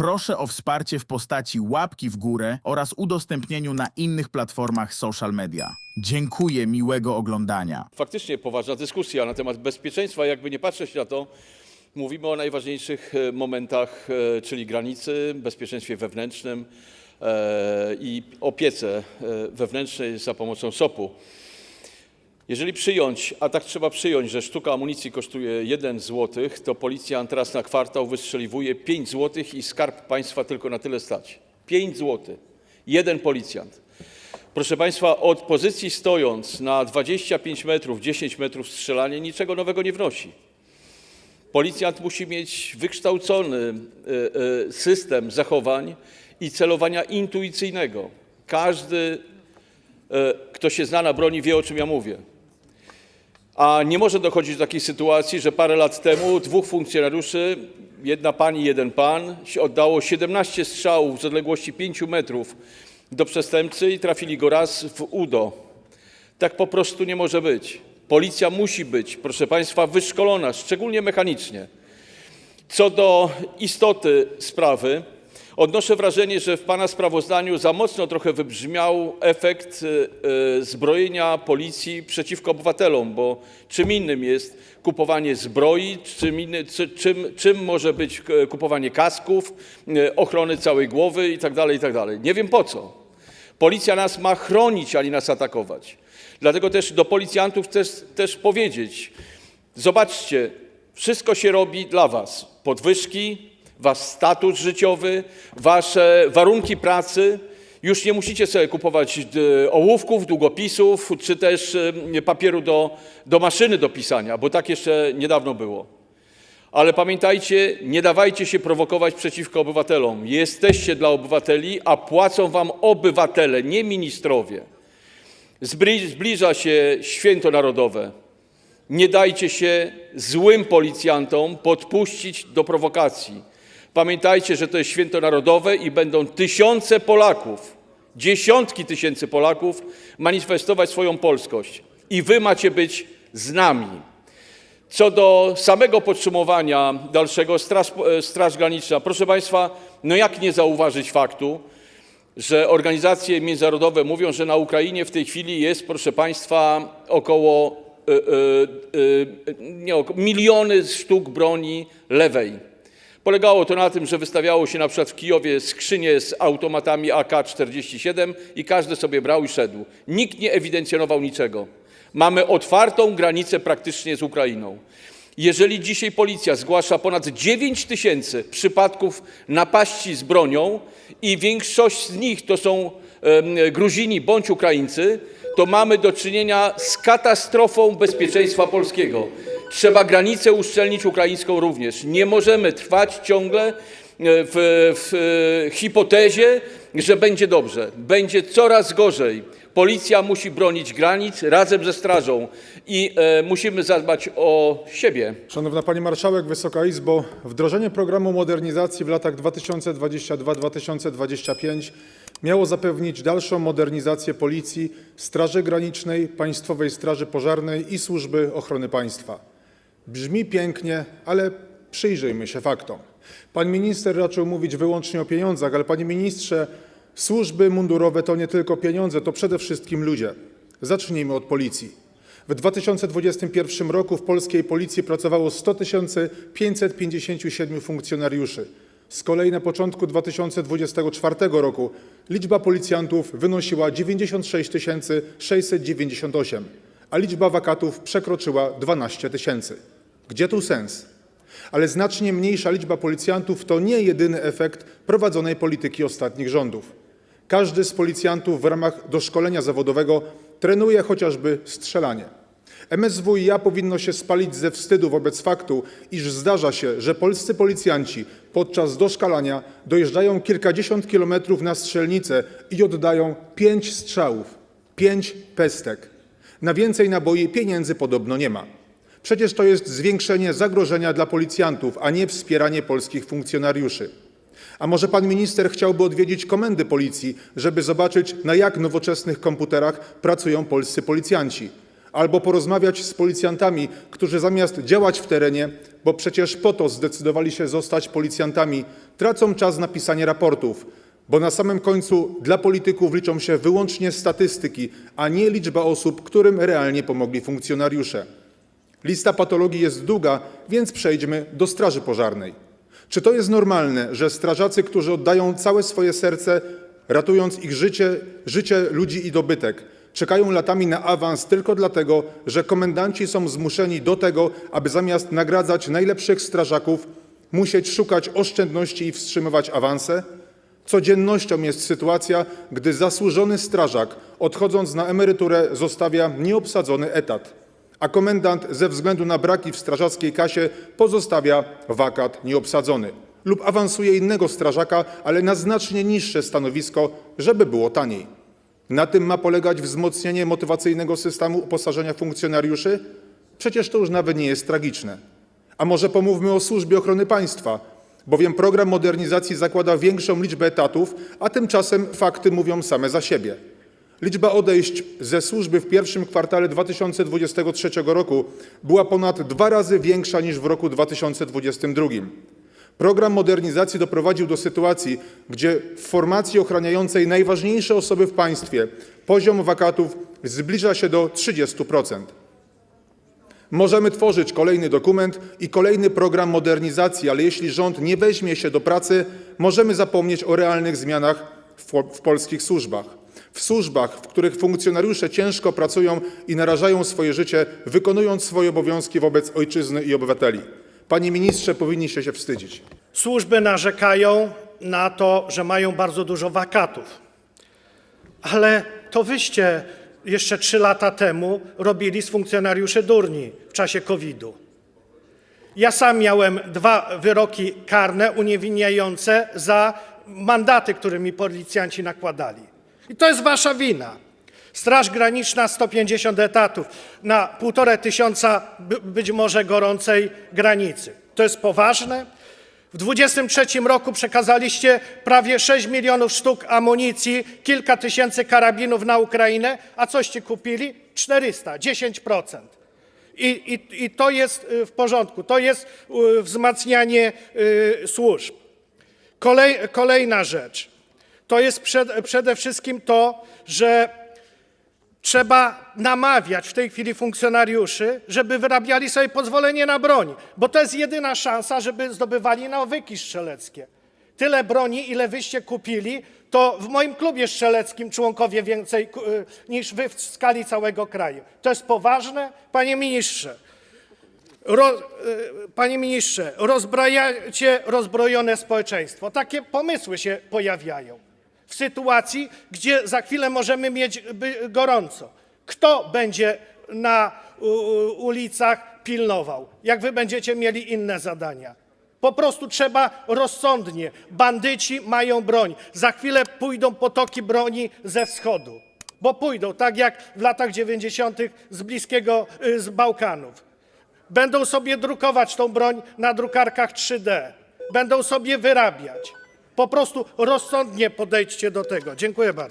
proszę o wsparcie w postaci łapki w górę oraz udostępnieniu na innych platformach social media. Dziękuję, miłego oglądania. faktycznie poważna dyskusja na temat bezpieczeństwa. Jakby nie patrzeć na to, mówimy o najważniejszych e, momentach, e, czyli granicy, bezpieczeństwie wewnętrznym e, i opiece wewnętrznej za pomocą SOP-u. Jeżeli przyjąć, a tak trzeba przyjąć, że sztuka amunicji kosztuje 1 zł, to policjant raz na kwartał wystrzeliwuje 5 zł i skarb państwa tylko na tyle stać. 5 zł. Jeden policjant. Proszę Państwa, od pozycji stojąc na 25 metrów, 10 metrów strzelanie niczego nowego nie wnosi. Policjant musi mieć wykształcony e, e, system zachowań i celowania intuicyjnego. Każdy, e, kto się zna na broni, wie o czym ja mówię. A nie może dochodzić do takiej sytuacji, że parę lat temu dwóch funkcjonariuszy, jedna pani, jeden pan, oddało 17 strzałów z odległości 5 metrów do przestępcy i trafili go raz w udo. Tak po prostu nie może być. Policja musi być, proszę Państwa, wyszkolona, szczególnie mechanicznie. Co do istoty sprawy, odnoszę wrażenie, że w Pana sprawozdaniu za mocno trochę wybrzmiał efekt e, e, zbrojenia policji przeciwko obywatelom, bo czym innym jest kupowanie zbroi, czym, może być e, kupowanie kasków, ochrony całej głowy itd., itd. Nie wiem po co. Policja nas ma chronić, a nie nas atakować. Dlatego też do policjantów chcę też powiedzieć, zobaczcie, wszystko się robi dla was. Podwyżki, wasz status życiowy, wasze warunki pracy. Już nie musicie sobie kupować e, ołówków, długopisów, czy też e, papieru do, do maszyny do pisania, bo tak jeszcze niedawno było. Ale pamiętajcie, nie dawajcie się prowokować przeciwko obywatelom. Jesteście dla obywateli, a płacą wam obywatele, nie ministrowie. Zbli- Zbliża się święto narodowe. Nie dajcie się złym policjantom podpuścić do prowokacji. Pamiętajcie, że to jest święto narodowe i będą tysiące Polaków, dziesiątki tysięcy Polaków manifestować swoją polskość. I wy macie być z nami. Co do samego podsumowania dalszego, Straż, e, Straż Graniczna, proszę Państwa, no jak nie zauważyć faktu, że organizacje międzynarodowe mówią, że na Ukrainie w tej chwili jest, proszę Państwa, około e, e, e, nie, miliony sztuk broni lewej. Polegało to na tym, że wystawiało się na przykład w Kijowie skrzynie z automatami AK-47 i każdy sobie brał i szedł. Nikt nie ewidencjonował niczego. Mamy otwartą granicę praktycznie z Ukrainą. Jeżeli dzisiaj policja zgłasza ponad 9 tysięcy przypadków napaści z bronią i większość z nich to są Gruzini bądź Ukraińcy, to mamy do czynienia z katastrofą bezpieczeństwa polskiego. Trzeba granicę uszczelnić ukraińską również. Nie możemy trwać ciągle e, w, e, hipotezie, że będzie dobrze. Będzie coraz gorzej. Policja musi bronić granic razem ze strażą i e, musimy zadbać o siebie. Szanowna Pani Marszałek, Wysoka Izbo, wdrożenie programu modernizacji w latach 2022-2025 miało zapewnić dalszą modernizację Policji, Straży Granicznej, Państwowej Straży Pożarnej i Służby Ochrony Państwa. Brzmi pięknie, ale przyjrzyjmy się faktom. Pan minister raczył mówić wyłącznie o pieniądzach, ale panie ministrze, służby mundurowe to nie tylko pieniądze, to przede wszystkim ludzie. Zacznijmy od policji. W 2021 roku w polskiej policji pracowało 100 557 funkcjonariuszy. Z kolei na początku 2024 roku liczba policjantów wynosiła 96 698, a liczba wakatów przekroczyła 12 tysięcy. Gdzie tu sens? Ale znacznie mniejsza liczba policjantów to nie jedyny efekt prowadzonej polityki ostatnich rządów. Każdy z policjantów w ramach doszkolenia zawodowego trenuje chociażby strzelanie. MSWiA powinno się spalić ze wstydu wobec faktu, iż zdarza się, że polscy policjanci podczas doszkalania dojeżdżają kilkadziesiąt kilometrów na strzelnicę i oddają pięć strzałów, pięć pestek. Na więcej naboi pieniędzy podobno nie ma. Przecież to jest zwiększenie zagrożenia dla policjantów, a nie wspieranie polskich funkcjonariuszy. A może pan minister chciałby odwiedzić komendy policji, żeby zobaczyć, na jak nowoczesnych komputerach pracują polscy policjanci? Albo porozmawiać z policjantami, którzy zamiast działać w terenie, bo przecież po to zdecydowali się zostać policjantami, tracą czas na pisanie raportów, bo na samym końcu dla polityków liczą się wyłącznie statystyki, a nie liczba osób, którym realnie pomogli funkcjonariusze. Lista patologii jest długa, więc przejdźmy do Straży Pożarnej. Czy to jest normalne, że strażacy, którzy oddają całe swoje serce, ratując życie ludzi i dobytek, czekają latami na awans tylko dlatego, że komendanci są zmuszeni do tego, aby zamiast nagradzać najlepszych strażaków, musieć szukać oszczędności i wstrzymywać awanse? Codziennością jest sytuacja, gdy zasłużony strażak, odchodząc na emeryturę, zostawia nieobsadzony etat, a komendant ze względu na braki w strażackiej kasie pozostawia wakat nieobsadzony lub awansuje innego strażaka, ale na znacznie niższe stanowisko, żeby było taniej. Na tym ma polegać wzmocnienie motywacyjnego systemu uposażenia funkcjonariuszy? Przecież to już nawet nie jest tragiczne. A może pomówmy o służbie ochrony państwa, bowiem program modernizacji zakłada większą liczbę etatów, a tymczasem fakty mówią same za siebie. Liczba odejść ze służby w pierwszym kwartale 2023 roku była ponad dwa razy większa niż w roku 2022. Program modernizacji doprowadził do sytuacji, gdzie w formacji ochraniającej najważniejsze osoby w państwie poziom wakatów zbliża się do 30%. Możemy tworzyć kolejny dokument i kolejny program modernizacji, ale jeśli rząd nie weźmie się do pracy, możemy zapomnieć o realnych zmianach w, w polskich służbach. W służbach, w których funkcjonariusze ciężko pracują i narażają swoje życie, wykonując swoje obowiązki wobec ojczyzny i obywateli. Panie ministrze, powinniście się wstydzić. Służby narzekają na to, że mają bardzo dużo wakatów. Ale to wyście jeszcze trzy lata temu robili z funkcjonariuszy durni w czasie COVID-u. Ja sam miałem dwa wyroki karne uniewinniające za mandaty, które mi policjanci nakładali. I to jest wasza wina. Straż Graniczna 150 etatów na półtora tysiąca by- być może gorącej granicy. To jest poważne? W 23 roku przekazaliście prawie 6 milionów sztuk amunicji, kilka tysięcy karabinów na Ukrainę, a coście kupili? 400, 10%. I, i, I to jest y, w porządku, to jest y, wzmacnianie y, służb. Kolej, kolejna rzecz to jest przed, przede wszystkim to, że trzeba namawiać w tej chwili funkcjonariuszy, żeby wyrabiali sobie pozwolenie na broń, bo to jest jedyna szansa, żeby zdobywali nawyki strzeleckie. Tyle broni, ile wyście kupili, to w moim klubie strzeleckim członkowie więcej y, niż wy w skali całego kraju. To jest poważne, panie ministrze. Ro, y, panie ministrze, rozbrajacie rozbrojone społeczeństwo. Takie pomysły się pojawiają w sytuacji, gdzie za chwilę możemy mieć gorąco. Kto będzie na ulicach pilnował, jak wy będziecie mieli inne zadania? Po prostu trzeba rozsądnie. Bandyci mają broń. Za chwilę pójdą potoki broni ze wschodu. Bo pójdą, tak jak w latach 90. z bliskiego, y, z Bałkanów. Będą sobie drukować tą broń na drukarkach 3D. Będą sobie wyrabiać. Po prostu rozsądnie podejdźcie do tego. Dziękuję bardzo.